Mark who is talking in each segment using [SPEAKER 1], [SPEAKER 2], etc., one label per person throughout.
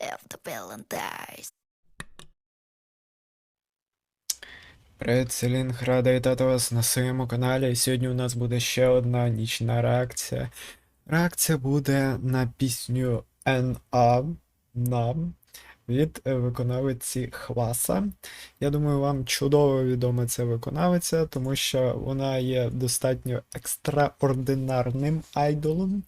[SPEAKER 1] if Valentine's.
[SPEAKER 2] Привіт, Селінг, рада вітати вас на своєму каналі. Сьогодні у нас буде ще одна нічна реакція. Реакція буде на пісню N.A. Нам від е, виконавиці Хваса. Я думаю, вам чудово відома ця виконавиця, тому що вона є достатньо екстраординарним айдолом.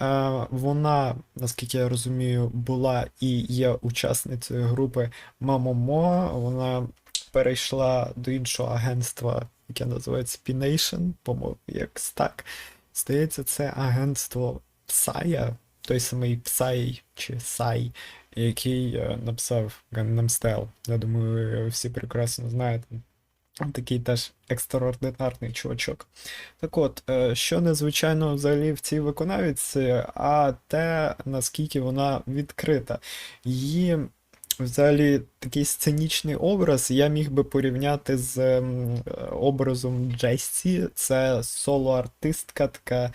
[SPEAKER 2] Е, Вона, наскільки я розумію, була і є учасницею групи Мамомо. Вона перейшла до іншого агентства, яке називається P-Nation, по-моєму, якось так. Здається, це агентство Псая, той самий Псай чи Сай, який е, написав Gangnam Style. Я думаю, ви всі прекрасно знаєте. Такий теж екстраординарний чувачок. Так от, е, що незвичайно взагалі в цій виконавиці, а те, наскільки вона відкрита. Її взагалі такий сценічний образ я міг би порівняти з образом Джесі. Це соло-артистка, така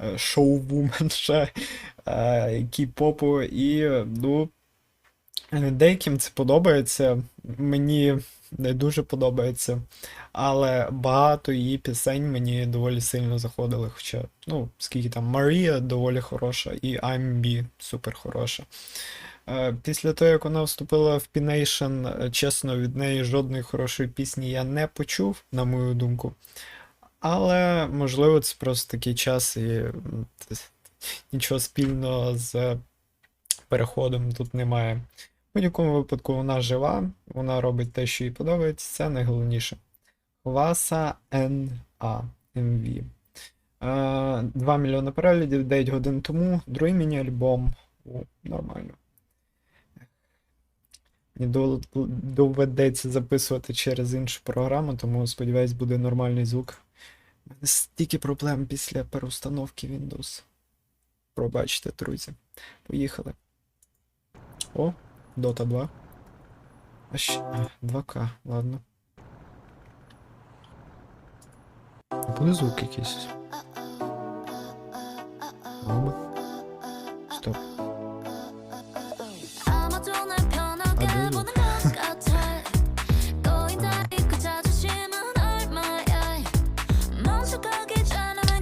[SPEAKER 2] е, шоу-вуменша кей-попу, і ну, деяким це подобається. Мені не дуже подобається, але багато її пісень мені доволі сильно заходили. Хоча, ну, скільки там Марія доволі хороша, і I'm B супер хороша. Е, Після того, як вона вступила в P-Nation, е, чесно, від неї жодної хорошої пісні я не почув, на мою думку. Але, можливо, це просто такий час і нічого спільного з переходом тут немає. Будь-якому випадку вона жива, вона робить те, що їй подобається, це найголовніше. Васа Н.А. МВ. 2 мільйони переглядів 9 годин тому. Другий міні-альбом. Нормально. Мені доведеться записувати через іншу програму, тому сподіваюсь, буде нормальний звук. У мене стільки проблем після переустановки Windows. Пробачте, друзі. Поїхали. О, Дота 2. А ще... 2К, ладно. Були звук якийсь. Мама. Стоп.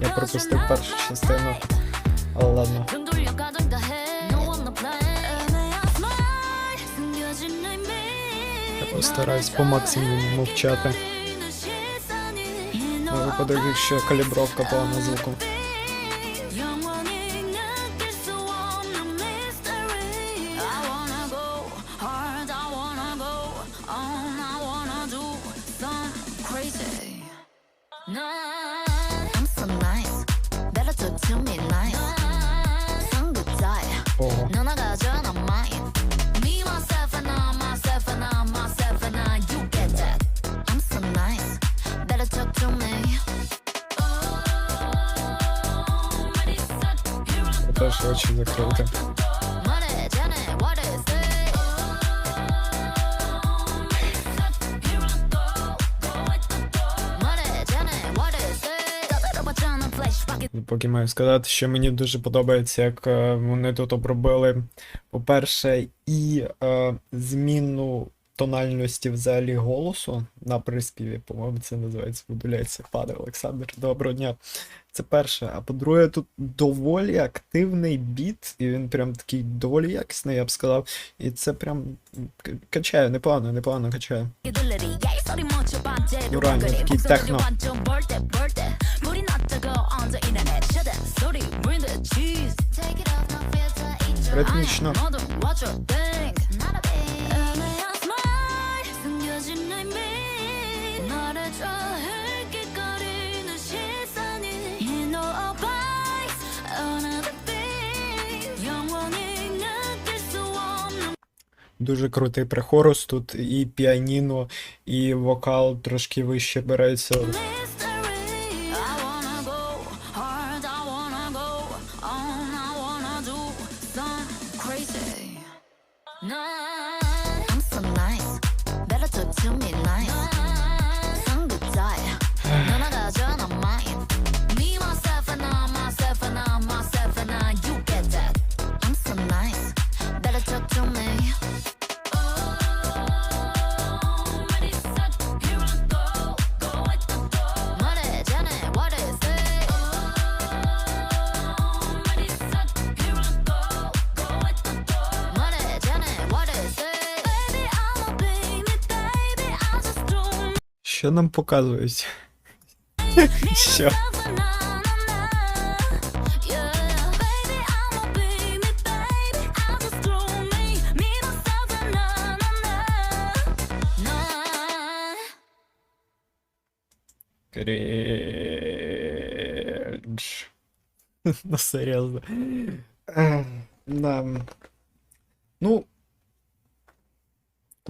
[SPEAKER 2] Я пропустив першу частину. Але ладно. стараюсь по максимуму мовчати.
[SPEAKER 1] Ну,
[SPEAKER 2] на випадок, якщо калібровка погана звуку.
[SPEAKER 1] to me now. 아 flashback
[SPEAKER 2] Поки маю сказати, що мені дуже подобається, як е, вони тут обробили, по-перше, і е, зміну тональності взагалі голосу на приспіві, по-моєму, це називається модуляція. Пане Олександр, доброго дня. Це перше. А по-друге, тут доволі активний біт, і він прям такий доволі якісний, я б сказав. І це прям качає, непогано, непогано качає.
[SPEAKER 1] Ну реально, такий техно.
[SPEAKER 2] Ритмічно. Дуже крутий прихорус тут, і піаніно, і вокал трошки вище береться.
[SPEAKER 1] don't
[SPEAKER 2] Що нам показують? Що? Крінж. Ну, серйозно. Ех, Да. Ну.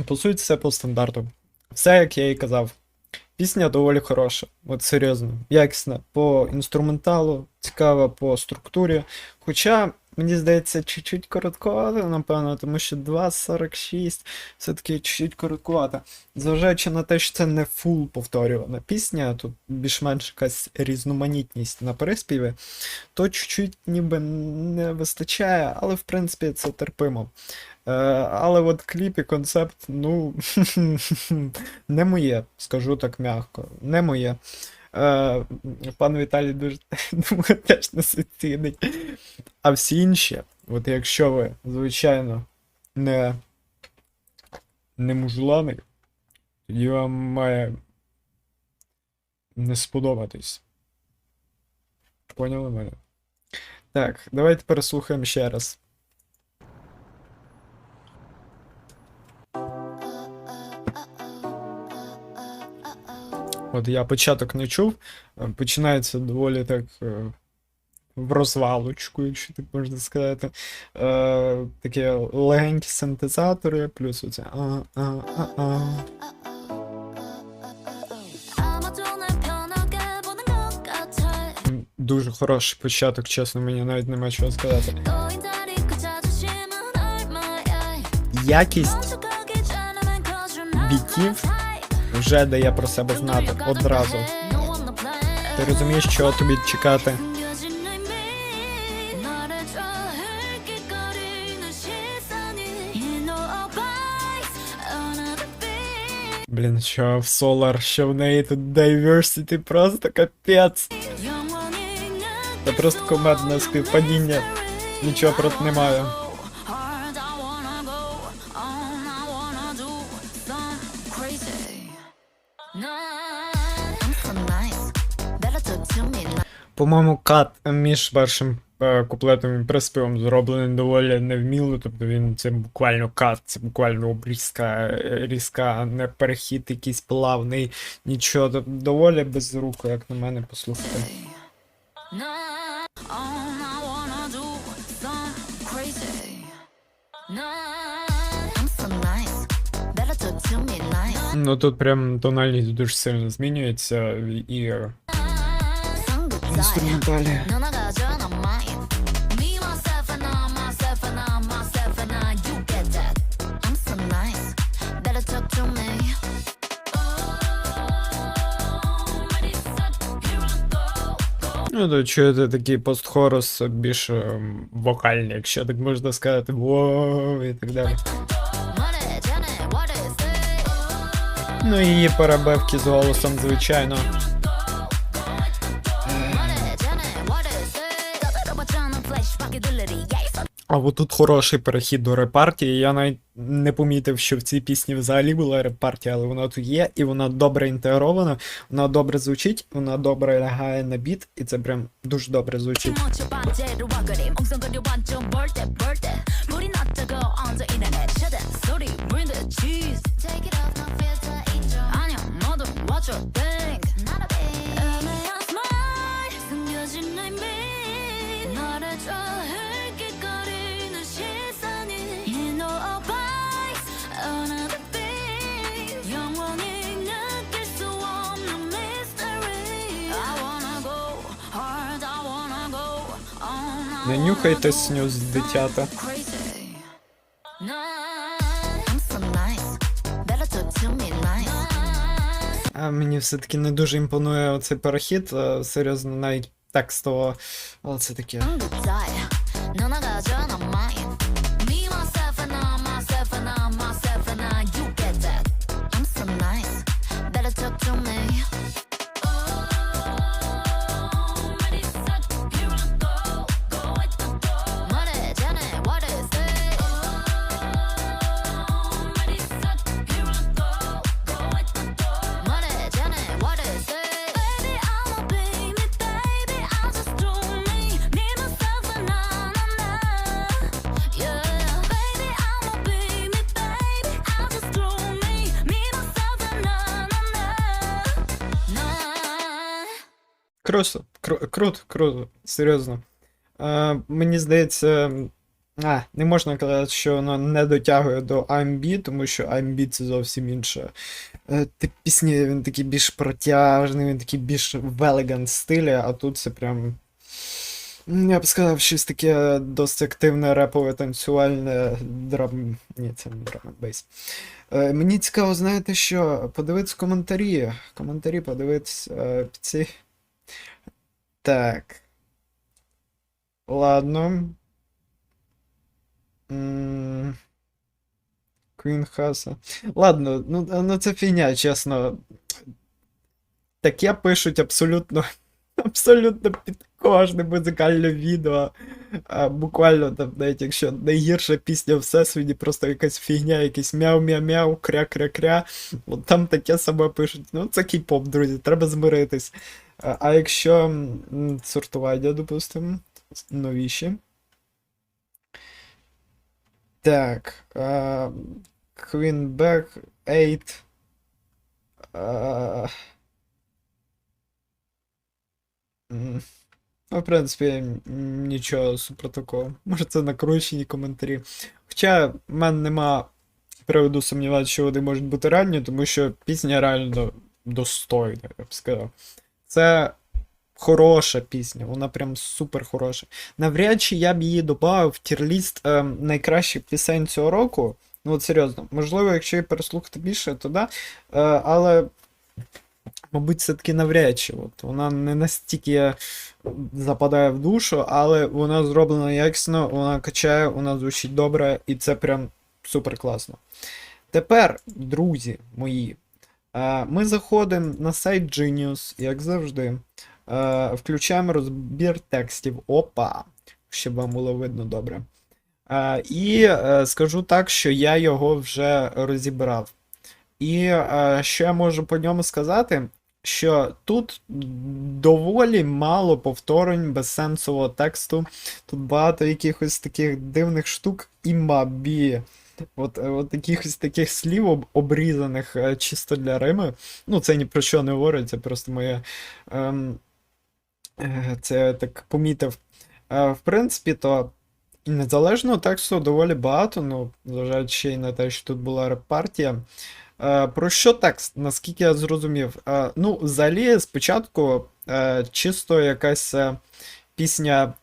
[SPEAKER 2] По суті, все по стандарту. Все, як я і казав. Пісня доволі хороша, от серйозно, якісна по інструменталу, цікава по структурі. Хоча, мені здається, чуть-чуть коротковато, напевно, тому що 2.46 все-таки чуть-чуть коротковато. Зважаючи на те, що це не фул повторювана пісня, тут більш-менш якась різноманітність на переспіві, то чуть-чуть ніби не вистачає, але в принципі це терпимо. Е, але от кліп і концепт, ну, не моє, скажу так м'яко, не моє. Е, пан Віталій дуже думаю, теж не суцідить. А всі інші, от якщо ви, звичайно, не, не мужлани, тоді вам має не сподобатись. Поняли мене? Так, давайте переслухаємо ще раз. От я початок не чув, е, починається доволі так е, в розвалочку, якщо так можна сказати. Е, такі легенькі синтезатори, плюс оце а-а-а-а. Дуже хороший початок, чесно, мені навіть нема чого сказати. Якість бітів вже дає про себе знати одразу. Ти розумієш, чого тобі чекати. Блін, що в Solar, що в неї тут diversity просто капець. Це просто комедне співпадіння. Нічого проти не маю. По-моєму, кат між першим е, куплетом і приспівом зроблений доволі невміло, тобто він це буквально кат, це буквально обрізка різка, не перехід якийсь плавний, нічого. Тобто доволі безруко, як на мене, послухати. Ну тут прям тональність дуже сильно змінюється і е. Ну, то чуєте такий постхорус більш ем, вокальний, якщо так можна сказати, воу і так далі. Ну і її перебивки з голосом, звичайно. А от тут хороший перехід до репартії. Я навіть не помітив, що в цій пісні взагалі була репартія, але вона тут є, і вона добре інтегрована, вона добре звучить, вона добре лягає на біт, і це прям дуже добре звучить. Не нюхайте снюс, дитята. А мені все-таки не дуже імпонує оцей перехід, е, серйозно, навіть текстово, але це таке. Кру- круто, круто, серйозно. Е, мені здається, а, не можна казати, що воно не дотягує до AMB, тому що AMB це зовсім інше. Е, тип пісні він такий більш протяжний, він такий більш в елегант стилі, а тут це прям. Я б сказав, щось таке досить активне, репове, танцювальне драм. Ні, це не драм бейс. Е, мені цікаво, знаєте що? Подивитись коментарі. Коментарі подивитись е, під ці. Так. Ладно. Queen Хаса. Ладно, ну, ну це фігня, чесно. Таке пишуть абсолютно, абсолютно під кожне музикальне відео. А, буквально там, навіть якщо найгірша пісня в всесвіті, просто якась фігня, якийсь мяу-мяу-мяу, кря-кря-кря. От там таке саме пишуть. Ну, це кей-поп, друзі, треба змиритись. А, якщо сортування, допустимо, новіші. Так. А, Queen Back 8. А, Ну, в принципі, нічого супер такого. Може, це накручені коментарі. Хоча в мене нема приводу сумніватися, що вони можуть бути реальні, тому що пісня реально достойна, я б сказав. Це хороша пісня, вона прям супер хороша. Навряд чи я б її додав в тірліст е, найкращих пісень цього року. Ну, от серйозно, можливо, якщо її переслухати більше, то да. Е, але, мабуть, все-таки навряд чи. От, вона не настільки западає в душу, але вона зроблена якісно, вона качає, вона звучить добре, і це прям супер класно. Тепер, друзі мої, ми заходимо на сайт Genius, як завжди. Е, Включаємо розбір текстів. Опа! Щоб вам було видно добре. Е, І е, скажу так, що я його вже розібрав. І е, що я можу по ньому сказати? Що тут доволі мало повторень безсенсового тексту. Тут багато якихось таких дивних штук і мабі. От, е, от якихось таких слів об- обрізаних е, чисто для Рими. Ну, це ні про що не говорить, це просто моє. Ем, е, це так помітив. Е, в принципі, то незалежного тексту доволі багато, ну, зважаючи й на те, що тут була реп-партія. Е, Про що текст, наскільки я зрозумів? Е, Ну, взагалі, спочатку е, чисто якась пісня.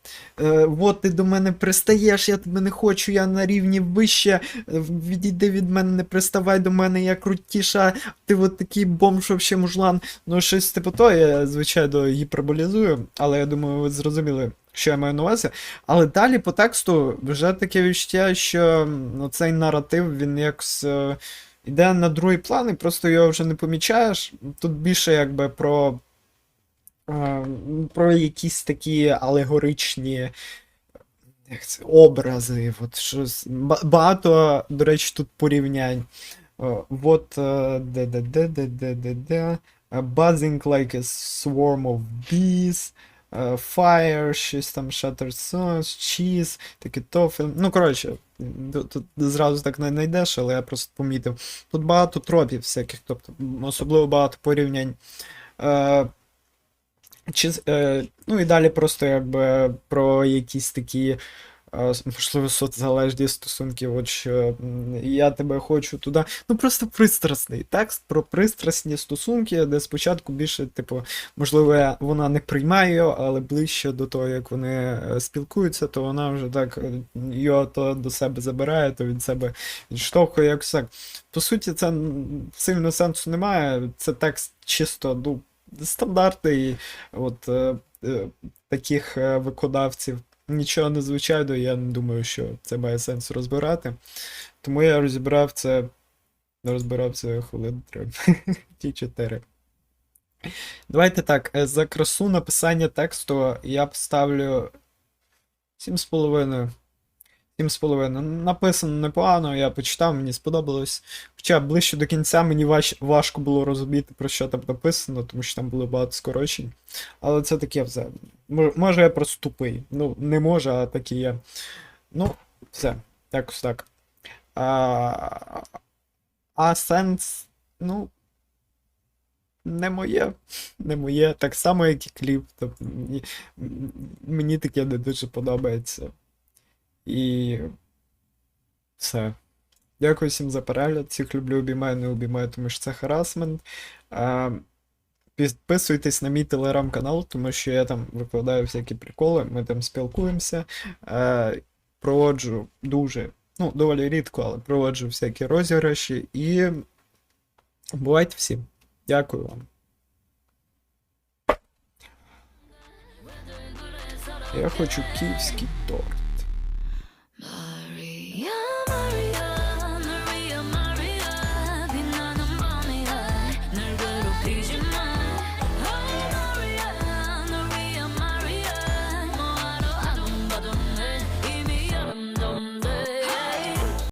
[SPEAKER 2] е, От ти до мене пристаєш, я тебе не хочу, я на рівні вище. е, Відійди від мене, не приставай до мене, я крутіша. Ти от такий бомж, вообще мужлан. Ну, щось типу то, я, звичайно, гіперболізую, але я думаю, ви зрозуміли, що я маю на увазі. Але далі по тексту вже таке відчуття, що ну, цей наратив, він якось. е, Іде на другий план, і просто його вже не помічаєш. Тут більше якби про, про якісь такі алегоричні образи. От щось. Багато, до речі, тут порівнянь. О, От е, де де де де де де де е, Buzzing like a swarm of bees. е, Fire, щось там Shattered Songs, Cheese, таке то. Ну, коротше, тут, зразу так не знайдеш, але я просто помітив. Тут багато тропів всяких, тобто особливо багато порівнянь. Е, чи, е, ну і далі просто якби про якісь такі, е, можливо, соцзалежні стосунки, от що я тебе хочу туди. Ну просто пристрасний текст про пристрасні стосунки, де спочатку більше, типу, можливо, вона не приймає але ближче до того, як вони е, спілкуються, то вона вже так е, його то до себе забирає, то від себе відштовхує якось так. По суті, це сильно сенсу немає. Це текст чисто, ну, стандартний от е, е, таких е, виконавців. Нічого незвичайного, я не думаю, що це має сенс розбирати. Тому я розібрав це. Розбирав це хвилин три. Ті чотири. Давайте так, е, за красу написання тексту я поставлю 7,5. 7,5. Написано непогано, я почитав, мені сподобалось. Хоча ближче до кінця мені важ, важко було розуміти, про що там написано, тому що там було багато скорочень. Але це таке все. Може я просто тупий. Ну, не може, а так і є. Ну, все. Якось так. А, а сенс, ну. не моє. Не моє. Так само, як і кліп. Тобто, мені, мені таке не дуже подобається. І все. Дякую всім за перегляд. Всіх люблю, обіймаю, не обіймаю, тому що це харасмент. Підписуйтесь на мій телеграм-канал, тому що я там викладаю всякі приколи, ми там спілкуємося. Проводжу дуже, ну, доволі рідко, але проводжу всякі розіграші і бувайте всім. Дякую вам. Я хочу київський торт.